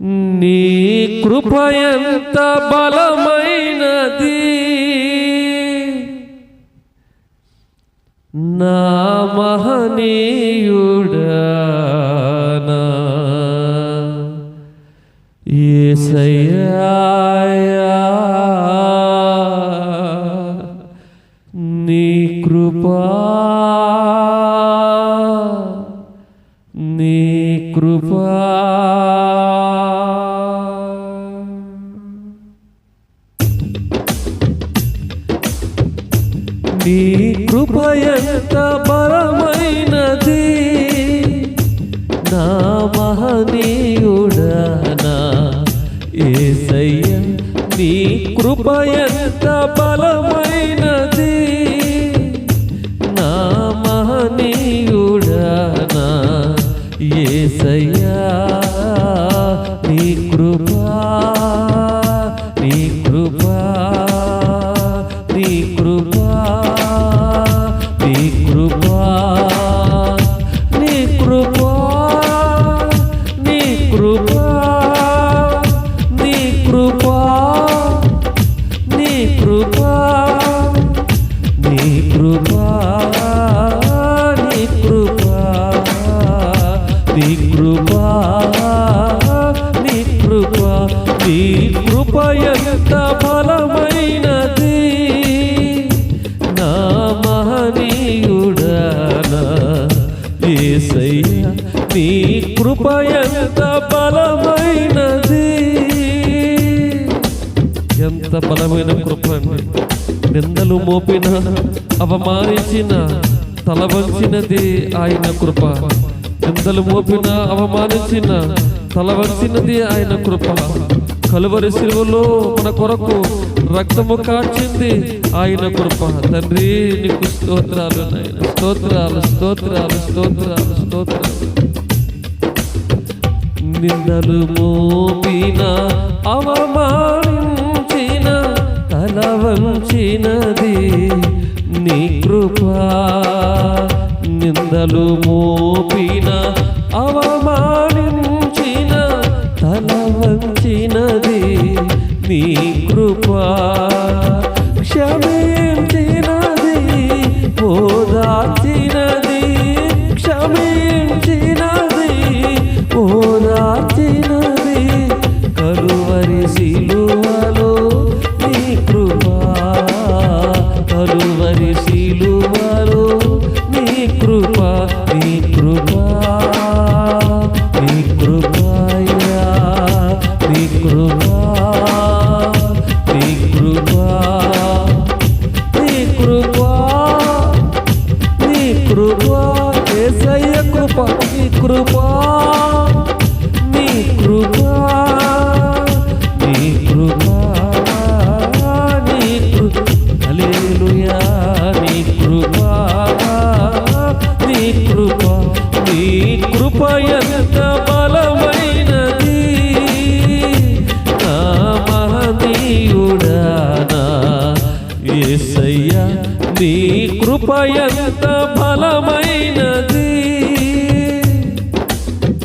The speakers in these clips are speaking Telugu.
నీ కృప ఎంత బలమైనది? నా మహనీయుడనా? ఏసయ్యా నీ కృప ఎంత బలమైనది. నా మహనీయుడా నా ఏసయ్య నీ కృప ఎంత బలమైనది. শুক্রবার బలమైనది. ఎంత బలమైన కృప అండి. నిందలు మోపిన అవమానించిన తలవంచినది ఆయన కృప. నిందలు మోపిన అవమానించిన తలవంచినది ఆయన కృప. కలువరి శిలువలో మన కొరకు రక్తము కాచింది ఆయన కృప. తండ్రి నీకు స్తోత్రాలు నాయన. స్తోత్రాలు స్తోత్రాలు స్తోత్రాలు స్తోత్రాలు. నిందలు మోపిన అవమానించిన తల వంచినది నీ కృపా. నిందలు మోపిన అవమాన ఎంత బలమైనది నా మహనీయుడా నీ కృప ఎంత బలమైనది?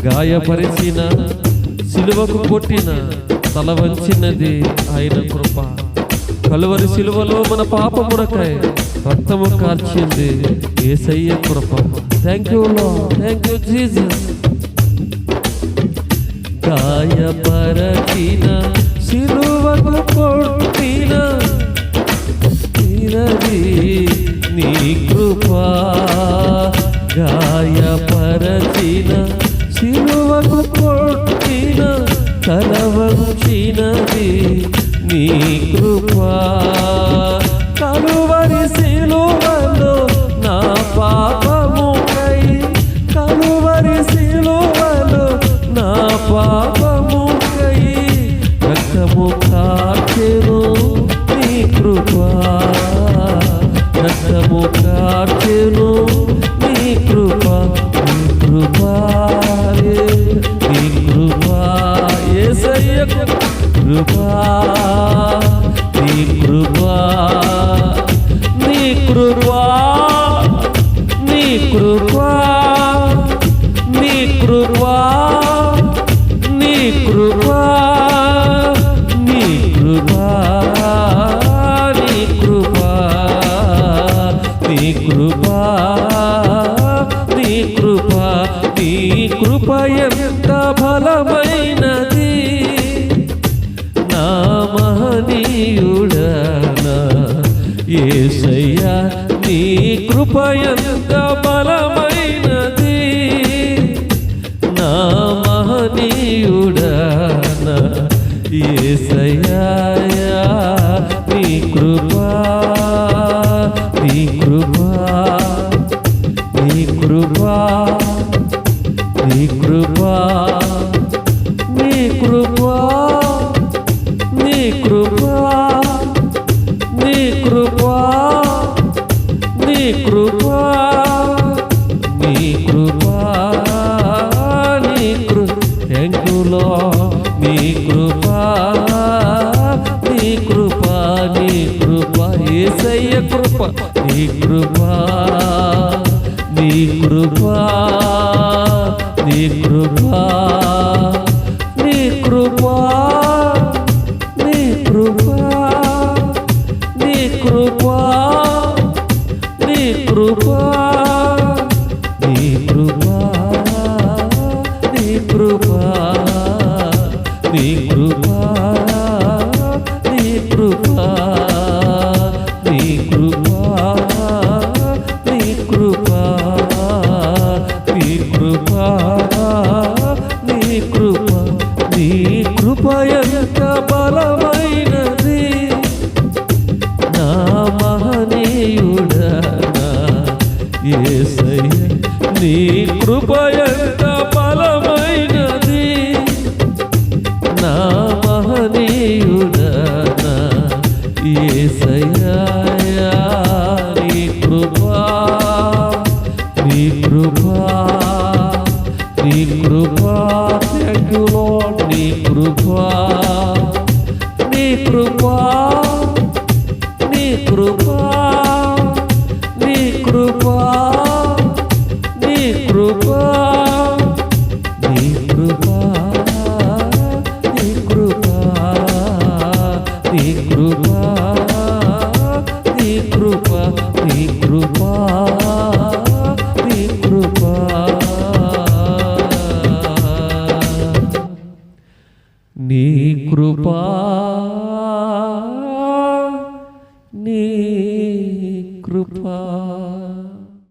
గాయపరిచిన సిలువకు కొట్టిన తల వంచినది ఆయన కృప. కలువరి సిలువలో మన పాప ముడకాయ రక్తము కార్చింది ఏసయ్య కృప. Thank you thank you Jesus గాయపరచిన సిలువకు కొట్టిన. తిరది నీ కృపా గాయపరచిన నీ కృప ఎంత ఫలమైనది నా మహనీయుడనా ఏ నీ కృప ఎంత బలం నీ కృపా నీ కృపా నీ కృపా నీ కృపా నీ కృపా నీ కృపా నీ కృ ఎంకులో నీ కృపా నీ కృపా నీ కృపా ఏసయ్య కృప నీ కృపా. నీ కృపా నీ కృపా నీ కృపా నీ కృపా నీ కృపా నీ కృపా నీ కృపా నీ కృపా నీ కృపా నీ కృపా నీ కృపా నీ కృపా నీ కృపయంత బలమైనది? నా మహనీయుడా నా నీ కృపా నీ కృపా నీ కృపా థ్యాంక్ నీ కృపా నీ కృపా నీ కృపా.